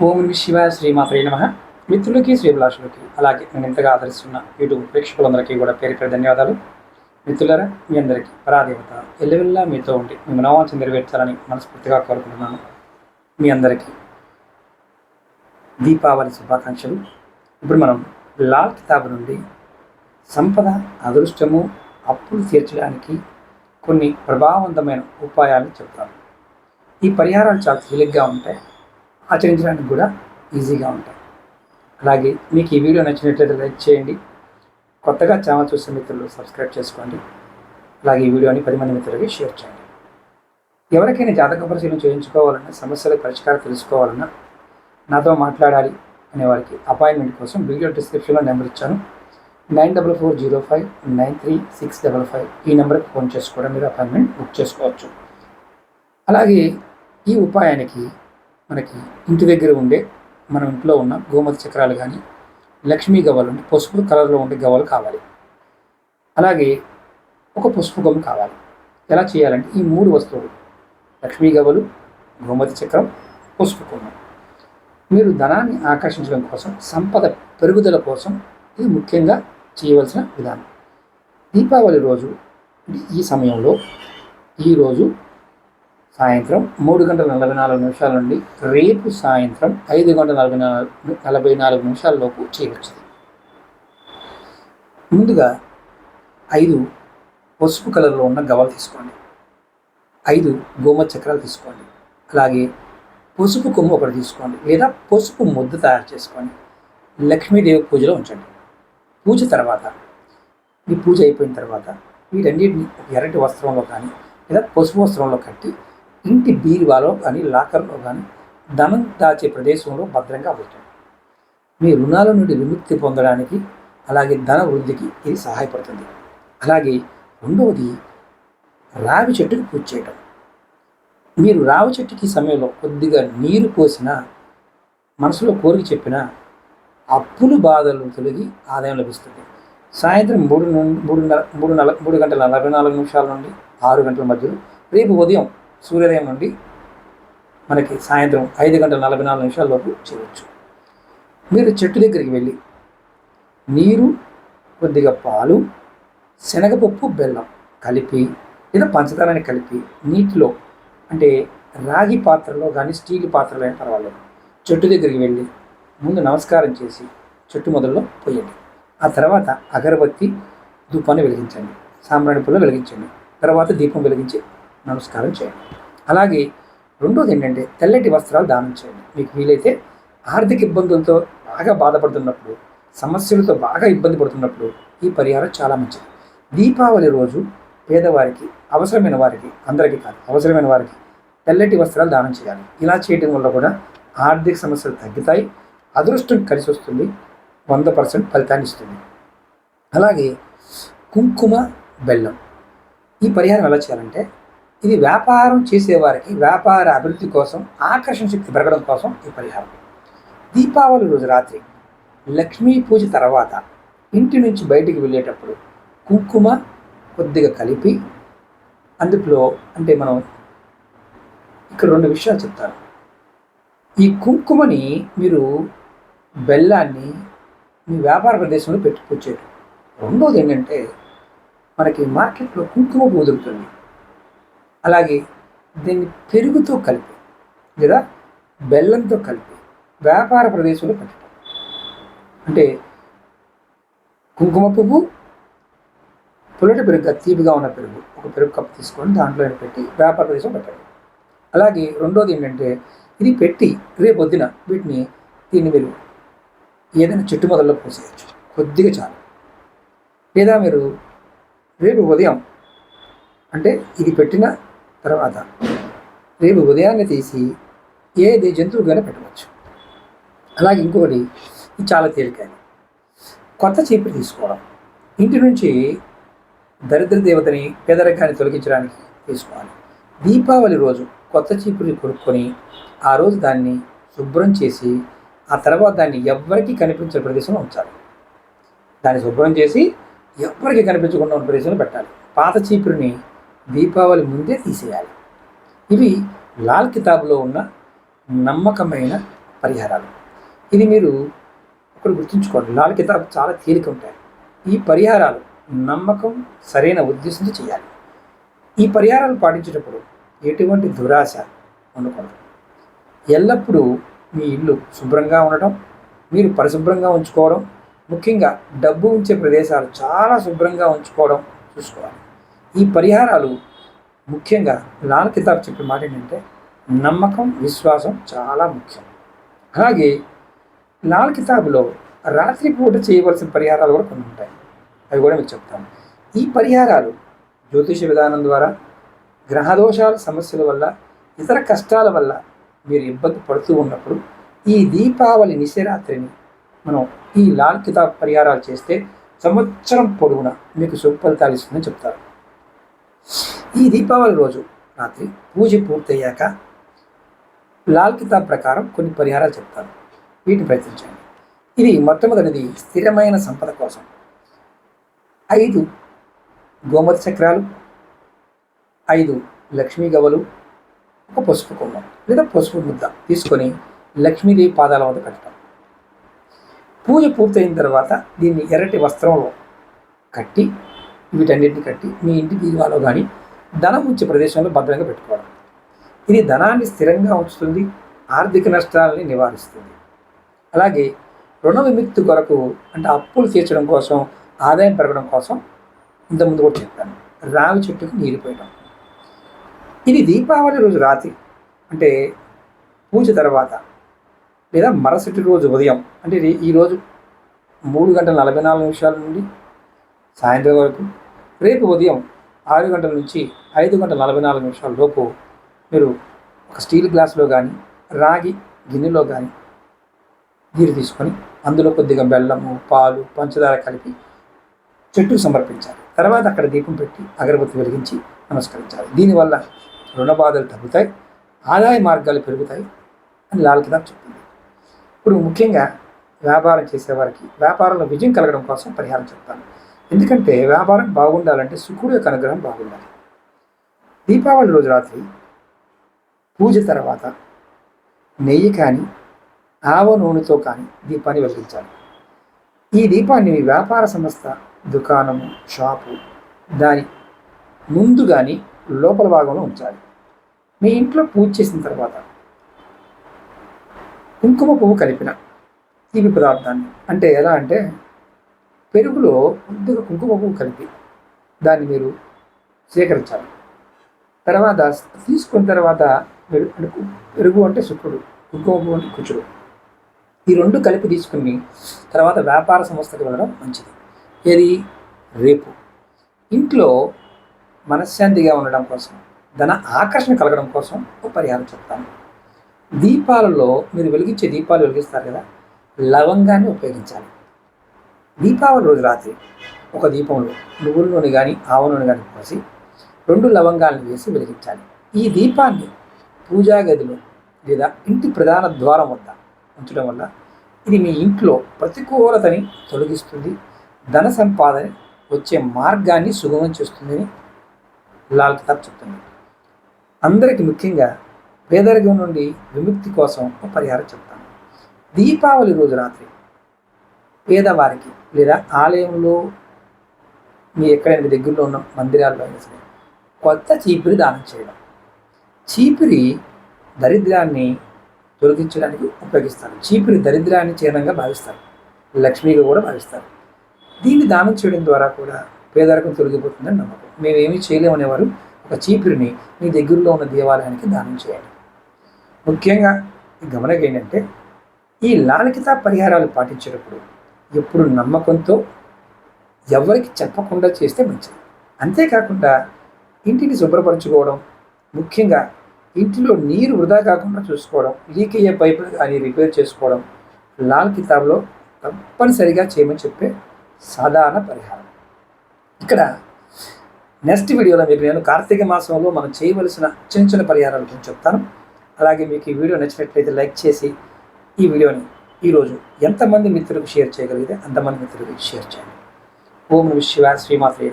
ఓం శివ శ్రీ మా శ్రీమాత్రే నమ. మిత్రులకి శ్రీభిలాషులకి అలాగే నేను ఇంతగా ఆదరిస్తున్న యూట్యూబ్ ప్రేక్షకులందరికీ కూడా పేరు పేరు ధన్యవాదాలు. మిత్రులరా మీ అందరికీ పరాదేవత ఎల్లవెల్లా మీతో ఉండి మీ మనోవాంఛ నెరవేర్చాలని మనస్ఫూర్తిగా కోరుకుంటున్నాను. మీ అందరికీ దీపావళి శుభాకాంక్షలు. ఇప్పుడు మనం లాల్ కితాబ్ నుండి సంపద అదృష్టము అప్పులు తీర్చడానికి కొన్ని ప్రభావవంతమైన ఉపాయాలు చెప్తాను. ఈ పరిహారాలు చాలా తేలిగ్గా ఉంటాయి. ఆచరించడానికి కూడా ఈజీగా ఉంటాయి. అలాగే మీకు ఈ వీడియో నచ్చినట్లయితే లైక్ చేయండి. కొత్తగా ఛానల్ చూసే మిత్రులు సబ్స్క్రైబ్ చేసుకోండి. అలాగే ఈ వీడియోని పది మంది మిత్రులకి షేర్ చేయండి. ఎవరికైనా జాతక పరిశీలన చేయించుకోవాలన్నా సమస్యల పరిష్కారం తెలుసుకోవాలన్నా నాతో మాట్లాడాలి అనే వారికి అపాయింట్మెంట్ కోసం వీడియో డిస్క్రిప్షన్లో నెంబర్ ఇచ్చాను. Nine double four zero five nine three six double five ఈ నెంబర్కి ఫోన్ చేసి కూడా మీరు అపాయింట్మెంట్ బుక్ చేసుకోవచ్చు. అలాగే ఈ ఉపాయానికి మనకి ఇంటి దగ్గర ఉండే మన ఇంట్లో ఉన్న గోమతి చక్రాలు కానీ లక్ష్మీ గవ్వలు అంటే పసుపు కలర్లో ఉండే గవ్వలు కావాలి. అలాగే ఒక పసుపు గమ్ము కావాలి. ఎలా చేయాలంటే ఈ మూడు వస్తువులు లక్ష్మీ గవ్వలు గోమతి చక్రం పసుపు కొమ్ము. మీరు ధనాన్ని ఆకర్షించడం కోసం సంపద పెరుగుదల కోసం ఇది ముఖ్యంగా చేయవలసిన విధానం. దీపావళి రోజు ఈ సమయంలో ఈరోజు సాయంత్రం మూడు గంటల నలభై నాలుగు నిమిషాల నుండి రేపు సాయంత్రం ఐదు గంటల నలభై నాలుగు నలభై నాలుగు నిమిషాల లోపు చేయవచ్చు. ముందుగా ఐదు పసుపు కలర్లో ఉన్న గవలు తీసుకోండి. ఐదు గోమ చక్రాలు తీసుకోండి. అలాగే పసుపు కొమ్ము ఒకటి తీసుకోండి లేదా పసుపు ముద్ద తయారు చేసుకోండి లక్ష్మీదేవి పూజలో ఉంచండి. పూజ తర్వాత ఈ పూజ అయిపోయిన తర్వాత వీటన్నిటిని ఒక ఎర్రటి వస్త్రంలో కానీ లేదా పసుపు వస్త్రంలో కట్టి ఇంటి బీరువాలో కానీ లాకర్లో కానీ ధనం దాచే ప్రదేశంలో భద్రంగా ఉంటుంది మీ రుణాల నుండి విముక్తి పొందడానికి అలాగే ధన వృద్ధికి ఇది సహాయపడుతుంది. అలాగే రెండవది రావి చెట్టుకు పూజ చేయటం. మీరు రావి చెట్టుకి సమయంలో కొద్దిగా నీరు పోసినా మనసులో కోరిక చెప్పినా అప్పులు బాధలు తొలగి ఆదాయం లభిస్తుంది. సాయంత్రం మూడు నుండి మూడు నల మూడు నల మూడు గంటల నలభై నాలుగు నిమిషాల నుండి ఆరు గంటల మధ్యలో రేపు ఉదయం సూర్యోదయం నుండి మనకి సాయంత్రం ఐదు గంటల నలభై నాలుగు నిమిషాలలోపు చేయవచ్చు. మీరు చెట్టు దగ్గరికి వెళ్ళి నీరు కొద్దిగా పాలు శనగపప్పు బెల్లం కలిపి లేదా పంచదారని కలిపి నీటిలో అంటే రాగి పాత్రలో కానీ స్టీల్ పాత్రలో అయినా పర్వాలేదు. చెట్టు దగ్గరికి వెళ్ళి ముందు నమస్కారం చేసి చెట్టు మొదల్లో పోయండి. ఆ తర్వాత అగరబత్తి ధూపాన్ని వెలిగించండి. సాంబ్రాణి పుల్ల వెలిగించండి. తర్వాత దీపం వెలిగించి నమస్కారం చేయండి. అలాగే రెండోది ఏంటంటే తెల్లటి వస్త్రాలు దానం చేయండి. మీకు వీలైతే ఆర్థిక ఇబ్బందులతో బాగా బాధపడుతున్నప్పుడు సమస్యలతో బాగా ఇబ్బంది పడుతున్నప్పుడు ఈ పరిహారం చాలా మంచిది. దీపావళి రోజు పేదవారికి అవసరమైన వారికి అందరికీ కాదు అవసరమైన వారికి తెల్లటి వస్త్రాలు దానం చేయాలి. ఇలా చేయడం వల్ల కూడా ఆర్థిక సమస్యలు తగ్గుతాయి అదృష్టం కలిసి వస్తుంది వంద పర్సెంట్ ఫలితాన్ని ఇస్తుంది. అలాగే కుంకుమ బెల్లం ఈ పరిహారం ఎలా చేయాలంటే ఇది వ్యాపారం చేసేవారికి వ్యాపార అభివృద్ధి కోసం ఆకర్షణ శక్తి పెరగడం కోసం ఈ పరిహారం. దీపావళి రోజు రాత్రి లక్ష్మీ పూజ తర్వాత ఇంటి నుంచి బయటికి వెళ్ళేటప్పుడు కుంకుమ కొద్దిగా కలిపి అందులో అంటే మనం ఇక్కడ రెండు విషయాలు చెప్తాను. ఈ కుంకుమని మీరు బెల్లాన్ని మీ వ్యాపార ప్రదేశంలో పెట్టుకొచ్చారు రెండోది ఏంటంటే మనకి మార్కెట్లో కుంకుమ పువ్వు దొరుకుతుంది అలాగే దీన్ని పెరుగుతో కలిపి లేదా బెల్లంతో కలిపి వ్యాపార ప్రదేశంలో పెట్టడం. అంటే కుంకుమ పువ్వు పుల్లటి పెరుగు తీపిగా ఉన్న పెరుగు ఒక పెరుగు కప్పు తీసుకొని దాంట్లో పెట్టి వ్యాపార ప్రదేశం పెట్టండి. అలాగే రెండోది ఏంటంటే ఇది పెట్టి రేపొద్దున వీటిని దీన్ని మీరు ఏదైనా చెట్టు మొదల్లో పోసేయచ్చు. కొద్దిగా చాలు. లేదా మీరు రేపు ఉదయం అంటే ఇది పెట్టిన తర్వాత రేపు ఉదయాన్నే తీసి ఏది జంతువుగానే పెట్టవచ్చు. అలాగే ఇంకొకటి ఇది చాలా తేలికైన కొత్త చీపురు తీసుకోవడం. ఇంటి నుంచి దరిద్ర దేవతని పేదరికాన్ని తొలగించడానికి తీసుకోవాలి. దీపావళి రోజు కొత్త చీపుని కొనుక్కొని ఆ రోజు దాన్ని శుభ్రం చేసి ఆ తర్వాత దాన్ని ఎవ్వరికీ కనిపించే ప్రదేశంలో ఉంచాలి. దాన్ని శుభ్రం చేసి ఎవరికి కనిపించకుండా ఉన్న ప్రదేశంలో పెట్టాలి. పాత చీపురుని దీపావళి ముందే తీసేయాలి. ఇవి లాల్ కితాబ్లో ఉన్న నమ్మకమైన పరిహారాలు. ఇది మీరు ఒకటి గుర్తుంచుకోండి లాల్ కితాబ్ చాలా తేలిక ఉంటాయి. ఈ పరిహారాలు నమ్మకం సరైన ఉద్దేశంతో చేయాలి. ఈ పరిహారాలు పాటించేటప్పుడు ఎటువంటి దురాశ ఉండకూడదు. ఎల్లప్పుడూ మీ ఇల్లు శుభ్రంగా ఉండటం మీరు పరిశుభ్రంగా ఉంచుకోవడం ముఖ్యంగా డబ్బు ఉంచే ప్రదేశాలు చాలా శుభ్రంగా ఉంచుకోవడం చూసుకోవాలి. ఈ పరిహారాలు ముఖ్యంగా లాల్ కితాబ్ చెప్పే మాట ఏంటంటే నమ్మకం విశ్వాసం చాలా ముఖ్యం. అలాగే లాల్ కితాబ్లో రాత్రిపూట చేయవలసిన పరిహారాలు కూడా కొన్ని ఉంటాయి. అవి కూడా మీకు చెప్తాను. ఈ పరిహారాలు జ్యోతిష విధానం ద్వారా గ్రహదోషాల సమస్యల వల్ల ఇతర కష్టాల వల్ల మీరు ఇబ్బంది పడుతూ ఉన్నప్పుడు ఈ దీపావళి నిశరాత్రిని మనం ఈ లాల్ కితాబ్ పరిహారాలు చేస్తే సంవత్సరం పొడవునా మీకు శుభ ఫలితాలు ఇస్తుందని చెప్తారు. ఈ దీపావళి రోజు రాత్రి పూజ పూర్తయ్యాక లాల్ కితాబ్ ప్రకారం కొన్ని పరిహారాలు చెప్తారు వీటిని ప్రయత్నించండి. ఇది మొట్టమొదటిది స్థిరమైన సంపద కోసం. ఐదు గోమతి చక్రాలు ఐదు లక్ష్మీ గవలు ఒక పసుపు కొమ్మ లేదా పసుపు ముద్ద తీసుకొని లక్ష్మీదేవి పాదాల వద్ద పెట్టడం పూజ పూర్తయిన తర్వాత దీన్ని ఎర్రటి వస్త్రంలో కట్టి వీటన్నిటిని కట్టి మీ ఇంటి దీవాలో కానీ ధనం ఉంచే ప్రదేశంలో భద్రంగా పెట్టుకోవడం. ఇది ధనాన్ని స్థిరంగా ఉంచుతుంది ఆర్థిక నష్టాలని నివారిస్తుంది. అలాగే రుణ విముక్తి కొరకు అంటే అప్పులు తీర్చడం కోసం ఆదాయం పెరగడం కోసం ఇంతకుముందు కూడా చెప్పాను. రావి చెట్టుకు నీరు పోయడం. ఇది దీపావళి రోజు రాత్రి అంటే పూజ తర్వాత లేదా మరుసటి రోజు ఉదయం అంటే ఈరోజు మూడు గంటల నలభై నాలుగు నిమిషాల నుండి సాయంత్రం వరకు రేపు ఉదయం ఆరు గంటల నుంచి ఐదు గంటల నలభై నాలుగు నిమిషాల లోపు మీరు ఒక స్టీల్ గ్లాస్లో కానీ రాగి గిన్నెలో కానీ నీరు తీసుకొని అందులో కొద్దిగా బెల్లము పాలు పంచదార కలిపి చెట్టుకు సమర్పించాలి. తర్వాత అక్కడ దీపం పెట్టి అగరబత్తి వెలిగించి నమస్కరించాలి. దీనివల్ల రుణ బాధలు తగ్గుతాయి ఆదాయ మార్గాలు పెరుగుతాయి అని లాల్ కితాబ్ చెప్పింది. ఇప్పుడు ముఖ్యంగా వ్యాపారం చేసేవారికి వ్యాపారంలో విజయం కలగడం కోసం పరిహారం చెప్తాను. ఎందుకంటే వ్యాపారం బాగుండాలంటే శుక్రుడు యొక్క అనుగ్రహం బాగుండాలి. దీపావళి రోజు రాత్రి పూజ తర్వాత నెయ్యి కానీ ఆవ నూనెతో కానీ దీపాన్ని వెలిగించాలి. ఈ దీపాన్ని మీ వ్యాపార సంస్థ దుకాణము షాపు దాని ముందు కానీ లోపల భాగంలో ఉంచాలి. మీ ఇంట్లో పూజ చేసిన తర్వాత కుంకుమ పువ్వు కలిపిన తీపి పదార్థాన్ని అంటే ఎలా అంటే పెరుగులో కొద్దిగా కుంకుమ పువ్వు కలిపి దాన్ని మీరు సేకరించాలి. తర్వాత తీసుకున్న తర్వాత మీరు పెరుగు అంటే శుక్రుడు కుంకుమ పువ్వు అంటే కుచుడు ఈ రెండు కలిపి తీసుకుని తర్వాత వ్యాపార సంస్థకు వెళ్ళడం మంచిది. ఏది? రేపు. ఇంట్లో మనశ్శాంతిగా ఉండడం కోసం ధన ఆకర్షణ కలగడం కోసం ఒక పరిహారం చెప్తాను. దీపాలలో మీరు వెలిగించే దీపాలు వెలిగిస్తారు కదా? లవంగాన్ని ఉపయోగించాలి. దీపావళి రోజు రాత్రి ఒక దీపంలో నువ్వుల నూనె కానీ ఆవ నూనె కానీ పోసి రెండు లవంగాలను వేసి వెలిగించాలి. ఈ దీపాన్ని పూజా గదిలో లేదా ఇంటి ప్రధాన ద్వారం వద్ద ఉంచడం వల్ల ఇది మీ ఇంట్లో ప్రతికూలతని తొలగిస్తుంది ధన సంపాదన వచ్చే మార్గాన్ని సుగమం చేస్తుందని లాల్ కితాబ్ చెప్తుంది. అందరికీ ముఖ్యంగా పేదరికం నుండి విముక్తి కోసం ఒక పరిహారం చెప్తాను. దీపావళి రోజు రాత్రి పేదవారికి లేదా ఆలయంలో మీ ఎక్కడైనా దగ్గరలో ఉన్న మందిరాల్లో అయినా సరే కొత్త చీపిరి దానం చేయడం. చీపిరి దరిద్రాన్ని తొలగించడానికి ఉపయోగిస్తారు. చీపిరి దరిద్రాన్ని చిహ్నంగా భావిస్తారు. లక్ష్మిగా కూడా భావిస్తారు. దీన్ని దానం చేయడం ద్వారా కూడా పేదరికం తొలగిపోతుందని నమ్మకం. మేమేమీ చేయలేమనేవారు ఒక చీపురిని మీ దగ్గరలో ఉన్న దేవాలయానికి దానం చేయండి. ముఖ్యంగా గమనక ఏంటంటే ఈ లాలికిత పరిహారాలు పాటించేటప్పుడు ఎప్పుడు నమ్మకంతో ఎవరికి చెప్పకుండా చేస్తే మంచిది. అంతేకాకుండా ఇంటిని శుభ్రపరచుకోవడం ముఖ్యంగా ఇంటిలో నీరు వృధా కాకుండా చూసుకోవడం లీక్ అయ్యే పైపులు కానీ రిపేర్ చేసుకోవడం లాల్ కితాబ్లో తప్పనిసరిగా చేయమని చెప్పే సాధారణ పరిహారం. ఇక్కడ నెక్స్ట్ వీడియోలో మీకు నేను కార్తీక మాసంలో మనం చేయవలసిన చిన్న చిన్న పరిహారాల గురించి చెప్తాను. అలాగే మీకు ఈ వీడియో నచ్చినట్లయితే లైక్ చేసి ఈ వీడియోని ఈరోజు ఎంతమంది మిత్రులకు షేర్ చేయగలిగితే అంతమంది మిత్రులకు షేర్ చేయండి. ఓం నమ శివాయ శ్రీమాత్రే